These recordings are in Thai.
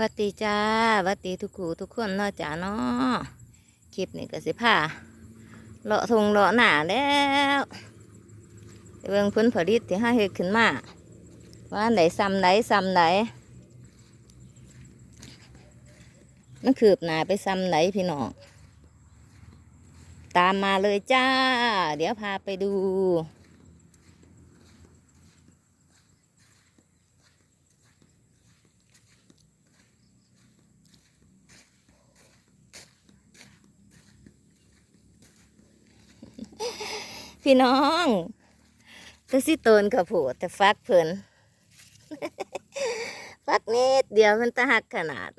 วัดดีจ้าวัดดีทุกคู่ทุกคนเนาะจ้าเนาะคลิปนี้ก็สิพาเลาะทงเลาะหนาแล้วเบิ่งผลผลิตที่ห้าเฮ็ดขึ้นมาว่าไหนซ้ำไหนซ้ำไหนมันคืบหนาไปซ้ำไหนพี่น้องตามมาเลยจ้า เดี๋ยวพาไปดู พี่น้องก็สิโตนกระผดแต่ฟักเพิ่นฟักนิดเดียวมันตะหักขนาด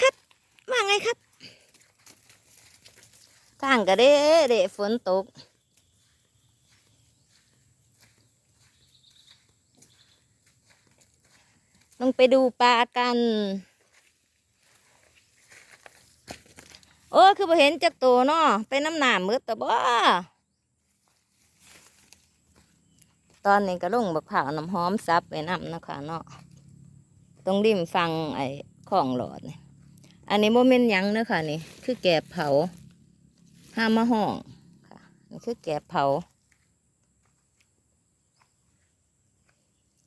ครับว่าไงครับทางก็เด้เด้ฝนตกลงไปดูปลากัน โอ้คือบ่เห็นจักตัวเนาะไปน้ำหนามมืดแต่บ่ตอนนี้ก็ลงบักผ่าน้ำหอมซับไปน้ำนะคะเนาะตรงริมฟังไอ้ของหลอดนี่อันนี้โมเมนหยังเนาะค่ะนี่ คือแกบเผาห้ามมาห้องค่ะนี่คือแกบเผา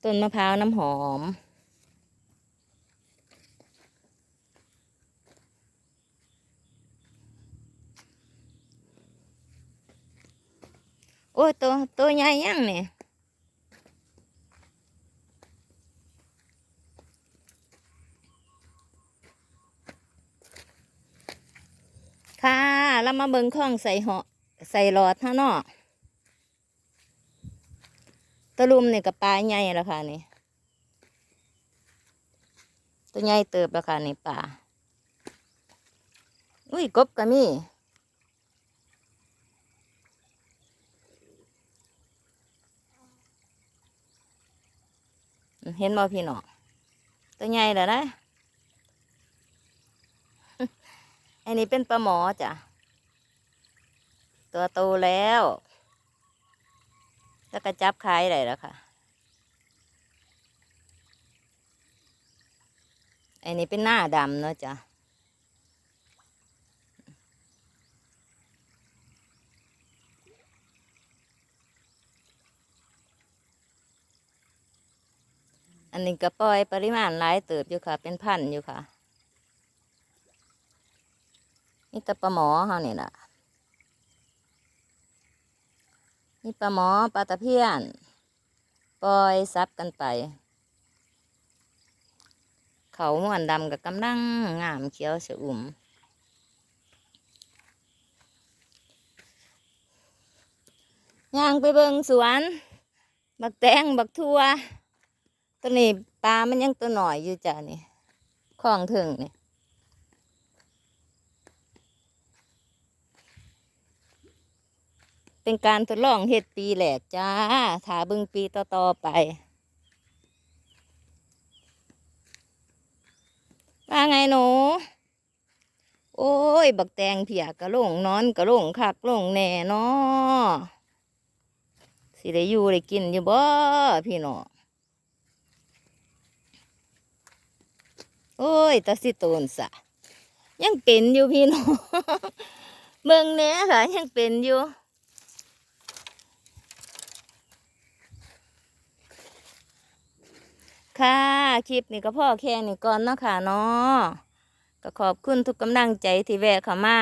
ต้นมะพร้าวน้ำหอม โอ้ตัวตัวใหญ่ยังเนี่ยค่ะแล้วมาเบิ่งข้องใส่หาะใส่หลอดเท่านาะตะลุมเนี่ยกับปลาใหญ่แล้วค่ะนี่ตัวใหญ่เติบแล้วค่ะนี่ปลาอุ้ยกบก็มี เห็นบ่พี่น้องตัวใหญ่แล้วนะอันนี้เป็นปลาหมอจ้ะตัวโตแล้ว แล้วก็จับขายได้แล้วค่ะอันนี้เป็นหน้าดำเนาะจ้ะ อันนี้ก็ปล่อยปริมาณหลายเติบอยู่ค่ะ เป็นพันอยู่ค่ะนี่ต่ปลาหมอเขานี่ล่ะนี่ปลาหมอปลาตะเพียน ปล่อยซับกันไป เขาม่วนดำกับกำลังงามเขียวสะอุ่มย่างไปเบิงสวน บักแตงบักทั่ว ตัวนี้ปลามันยังตัวหน่อยอยู่จ้ะนี่ของถึงนี่เป็นการทดลองเห็ดปีแหลกจ้าถาบึงปีต่อๆไปว่าไงหนู โอ้ย บักแตงเพียกระลงนอนกระลงคักลงแน่นอสิได้อยู่ได้กินอยู่บ่พี่น้อง โอ้ยตาสิโตนสะ ยังเป็นอยู่พี่น้องเมืองเนี้ยค่ะ ยังเป็นอยู่ค่ะ คลิปนี้ก็พ่อแค่นี้ก่อนเนาะค่ะเนาะก็ขอบคุณทุกกำลังใจที่แวะเข้ามา